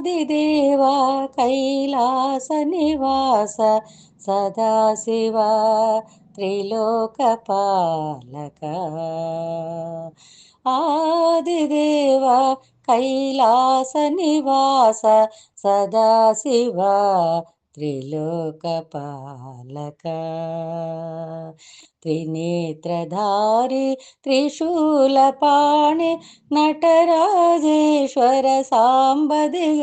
ఆదిదేవా కైలాస నివాస సదాశివ త్రిలోకపాలక ఆదిదేవ కైలాస నివాస సదాశివ ത്രിലോകപാലക. ത്രിനേത്രധാരി ത്രിശൂലപാണി നടരാജേശ്വര സാമ്പതികംബര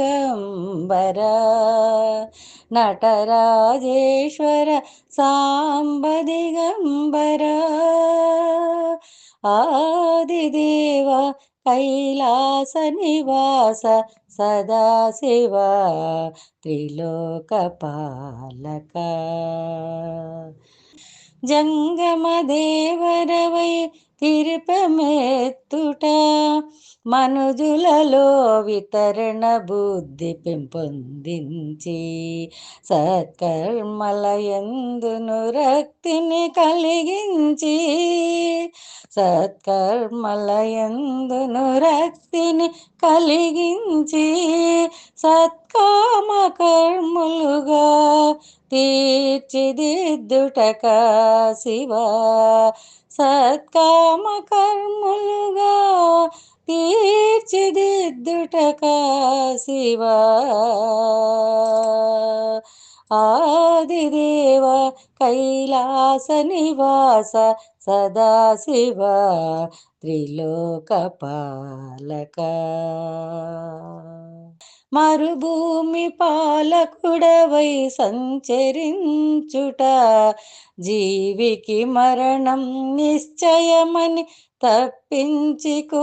നടരാജേശ്വര സാമ്പതികംബര ആദിദേവ కైలాస నివాస సదాశివ జంగమ దేవరవై తిరుపమెత్తుట మనుజులలో వితరణ బుద్ధి పెంపొందించి సత్కర్మలయందును రక్తిని కలిగించి సత్కర్మలయందును రక్తిని కలిగించి సత్కామ కర్ములుగా తీర్చిదిద్దుటక శివ. సత్కామ కర్ములుగా తీర్చిదిద్దుటక శివ ఆదిదేవ కైలాస నివాస సదాశివ త్రిలోకపాలక. మరుభూమి పాలకుడవై సంచరించుట జీవికి మరణం నిశ్చయమని తప్పించుకోలేరని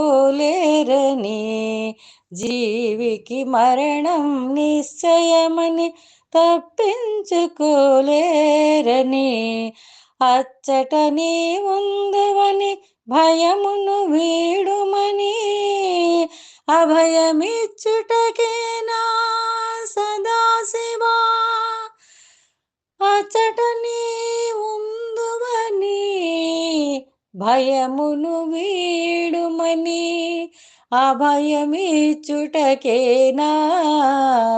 జీవికి మరణం నిశ్చయమని తప్పించుకోలేరని అచ్చట నీ ఉందవని భయమును వీడుమని అభయమిచ్చుటకేనా భయమును వీడుమని అభయమిచ్చుటకేనా?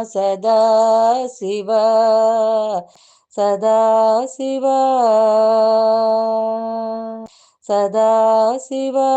సదాశివ సదా శివా.